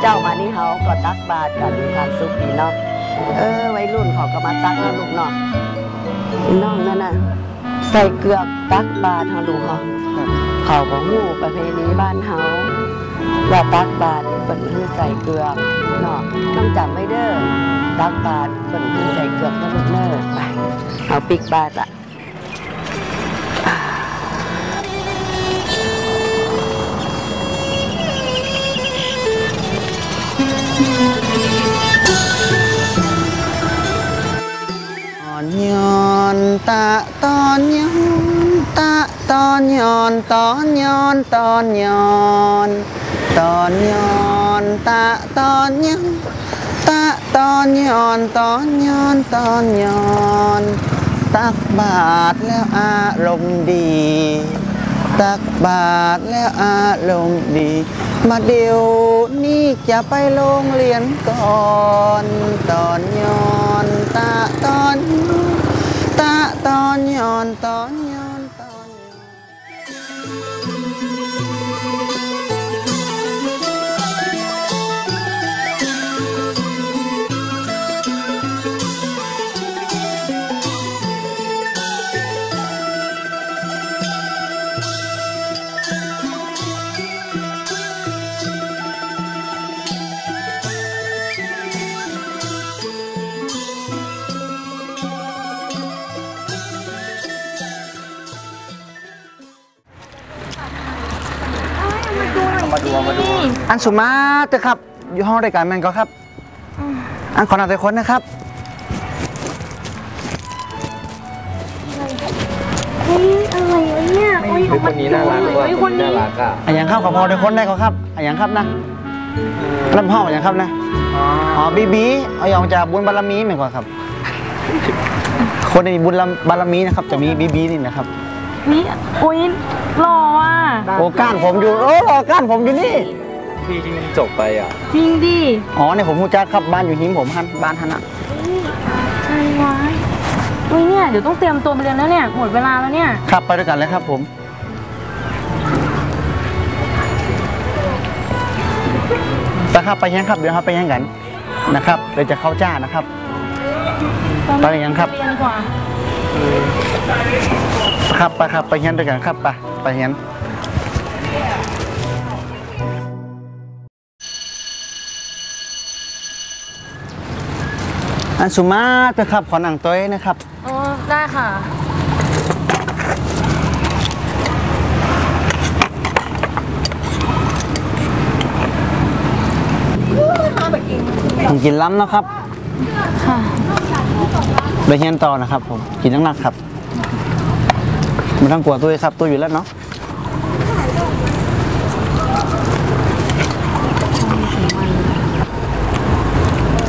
เจ้ามานี่เขาก็ตักบาตรกันมีความสุขดีเนาะเออวัยรุ่นเขาก็มาตักนะลูกเนาะพี่น้องนั่นน่ะใส่เกลือกตักบาตรเฮาลูกเฮาเขาก็ฮู้ประเพณีบ้านเฮาว่าตักบาตรเพิ่นคือใส่เกลือกเนาะต้องจำไว้เด้อตักบาตรเพิ่นคือใส่เกลือกนะลูกเด้อไปเอาปิกบาตรละ ตอนย้อนตะตอนย้อนตะตอนย้อนตอนย้อนตอนย้อน ตักบาทแล้วอารมณ์ดีตักบาทแล้วอารมณ์ดี มาเดี๋ยวนี้จะไปโรงเรียนก่อนตอนย้อนตาตอนย้อนตาตอนย้อนตอน อันสุมาเตอะครับอยู่ห้องรายการแมนก็ครับ อันขอหนาแต่คนนะครับเฮ้ยอะไรวะเนี่ยโอ้ยเฮ้ยคนนี้น่ารักว่ะเฮ้ยคคนนนี้นี้น่ารักอะอันยังครับขอพอด้วยคนได้ก็ครับอันยังครับนะรับห้องอันยังครับนะอ๋อบีบีเอาอย่างจากบุญบารมีเหมือนกันครับ คนในบุญบารมีนะครับ จะมีบีบีนี่นะครับนี่โอ้ยหล่ออะโอ้ก้านผมอยู่โอ้ก้านผมอยู่นี่ พี่ที่จบไปอะ จริงดิอ๋อเนี่ยผมฮู้จักครับบ้านอยู่หิมผมฮันบ้านฮันอะอะไรวะเฮ้ยเนี่ยเดี๋ยวต้องเตรียมตัวไปเรียนแล้วเนี่ยหมดเวลาแล้วเนี่ยครับไปด้วยกันเลยครับผม ไปครับไปยังครับ เดี๋ยวครับไปยังกันนะครับเดี๋ยวจะเข้าจ้านะครับตอนนี้ยังครับ เรียนกว่า ครับไปครับไปยันด้วยกันครับไปไปยัน อันสุมาเถอะครับ ขอหนังตัวเองนะครับ อ๋อ ได้ค่ะผมกินล้ำนะครับ ค่ะ ไปเฮียนต่อนะครับผม กินนักๆครับไม่ต้องกลัวตัวเองครับตัวอยู่แล้วเนาะ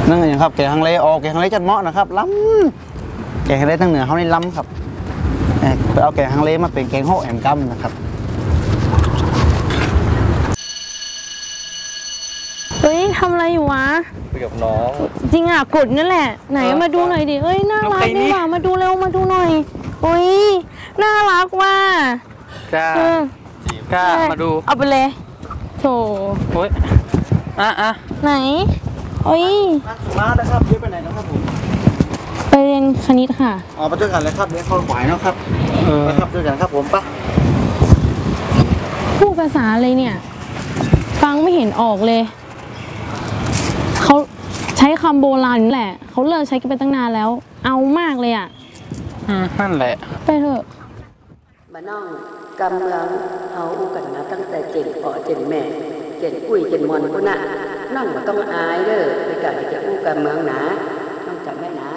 นั่นอย่างครับแกงฮังเลออกแกงฮังเลจัดเหมาะนะครับล้ำแกงฮังเลทั้งเหนือเขานี่ล้ำครับเอ่อไปเอาแกงฮังเลมาเป็นแกงโฮแอมกัมนะครับเฮ้ยทำอะไรอยู่วะคุยกับน้องจริงอะกดนั่นแหละ ไหนเออมาดูหน่อยดิเอ้ยน่ารักน้องใครนี่ดีว่ะมาดูเร็วมาดูหน่อยโอ้ยน่ารักว่ะกล้าเออกล้ามาดูเอาไปเลยโถโอ้ยอะอะไหน โอ้ยมาแล้วครับเดี๋ยวไปไหนนะครับผมไปเรียนคณิตค่ะอ๋อไปด้วยกันเลยครับเดี๋ยวเข้าขวายเนาะครับเออไปครับด้วยกันครับผมไปะพูดภาษาอะไรเนี่ย ฟังไม่เห็นออกเลยเขาใช้คำโบราณนี่แหละเขาเลิกใช้กันไปตั้งนานแล้ว เอามากเลยอะอืมนั่นแหละ ไปเถอะมาน้องกำเมืองเฮาอู้กันมาตั้งแต่เจนพ่อเจนแม่ เจนอุ้ยเจนมอนพุ่นน่ะ น้องบ่ต้องอายเด้อไปกับไปจะอู้กันเมืองหนาน้องจำไว้นะ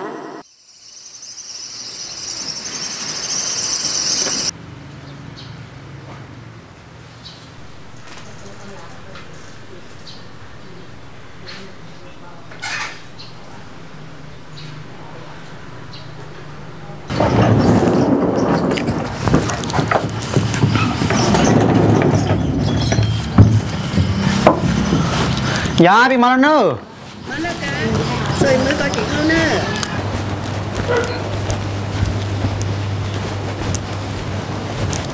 ยาพี่มาแล้วเนอะ มาแล้วกันสวยมือก่ อนกินข้าวเนอะ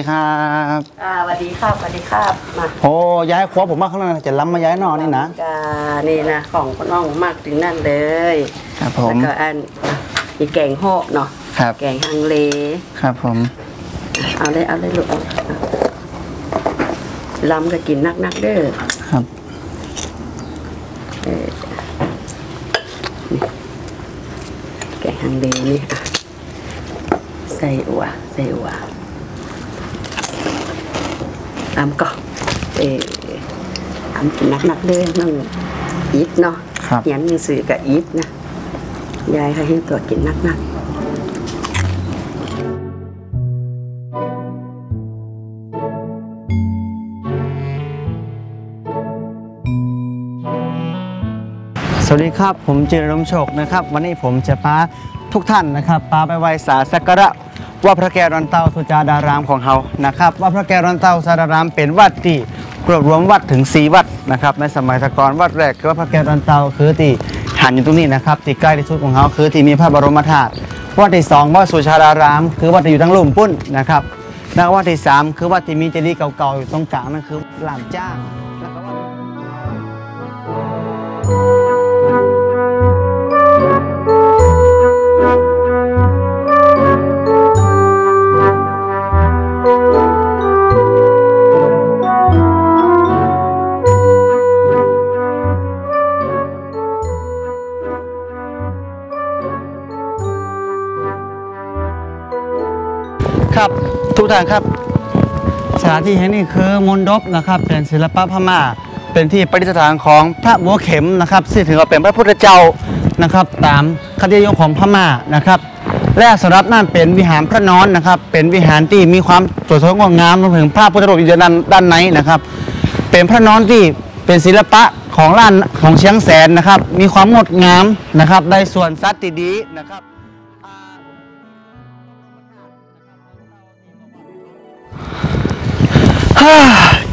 คครับอ่าสวัสดีครับสวัสดีครับมาโอ้ย้ายครัวผมมาข้างหน้าจะล้ำมาย้ายนอนนี่นะกานี่นะของพ่อน้องมากถึงนั่นเลย ครับผมแล้วก็อันมีแกงโฮะเนาะครับแกงฮังเล ครับผม เอาเลยเอาเลยลูกเอาลำก็กินนักๆเด้อครับ เออนี่ แกงฮังเลนี่อะใส่อัวใส่อัวตามก่อนเออทำกินนักๆเด้อน้องอีทเนาะครับเขียนหนังสือกับอีทนะยายเขาให้ตัวกินนักๆสวัสดีครับ ผมจิรรมโชคนะครับ วันนี้ผมจะพา ทุกท่านนะครับพาไปไหว้สาสักการะว่าพระแก้วรันเตาสุจาดารามของเรานะครับว่าพระแก้วรันเตาสุจาดารามเป็นวัดที่รวบรวมวัดถึงสีวัดนะครับในสมัยตะกอนวัดแรกคือวัดพระแก้วรันเตาคือที่หันอยู่ตรงนี้นะครับที่ใกล้ที่สุดของเขาคือที่มีพระบรมธาตุวัดที่สองวัดสุชาดาราม คือวัดที่อยู่ทั้งลุ่มปุ้นนะครับแล้ววัดที่สามคือวัดที่มีเจดีย์เก่าๆอยู่ตรงกลางนั่นคือหลามจ้าง กท่านครับ สถานที่แห่งนี้คือมนดบนะครับเป็นศิลปะพม่า เป็นที่ประดิษฐานของพระบัวเข็มนะครับซึ่งถือว่าเป็นพระพุทธเจ้านะครับ ตามคตินิยมของพม่านะครับและสำหรับนั่นเป็นวิหารพระนอนนะครับ เป็นวิหารที่มีความสวยสดงดงามรวมถึงพระพุทธรูปอยู่ด้านด้านในนะครับ เป็นพระนอนที่เป็นศิลปะของล้านของเชียงแสนนะครับ มีความงดงามนะครับ ได้ส่วนสัตว์ดีนะครับ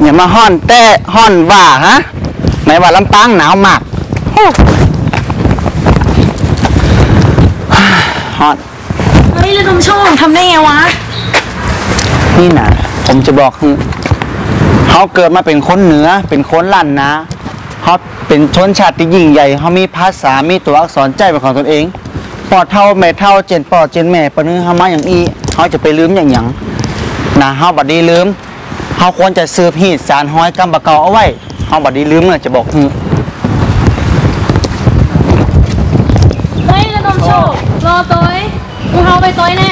อย่ามาห้อนแต่ห้อนว่าฮะไหนว่าลำปางหนาวมากโอ้ฮ่าฮ้อนเฮ้ยระดมโชคทำได้ไงวะ นี่นะผมจะบอกคือเขาเกิดมาเป็นคนเหนือ เป็นคนล้านนาเขาเป็นชนชาติที่ยิ่งใหญ่เขามีภาษา มีตัวอักษรใจเป็นของตนเองปอดเท่าแม่เท่าเจนปอดเจนแม่ปะนึงเขามาอย่างอีเขาจะไปลืมอย่างหยังนะเขาบัดดีลืม เขาควรจะซื้อพีดสารห้อยกำบะเกาเอาไว้เขาบัดดีลืมเนี่ยจะบอกคือเฮ้ยระดมโชครอตัวเอ้ยกูเฮาไปตัวแน่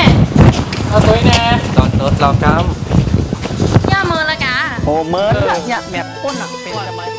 เอาตัวนี้แน่ตอนรถเรากย่าเมินละกะโอ้เมินละเนี่ยแมบก้นอะเป็นสมัย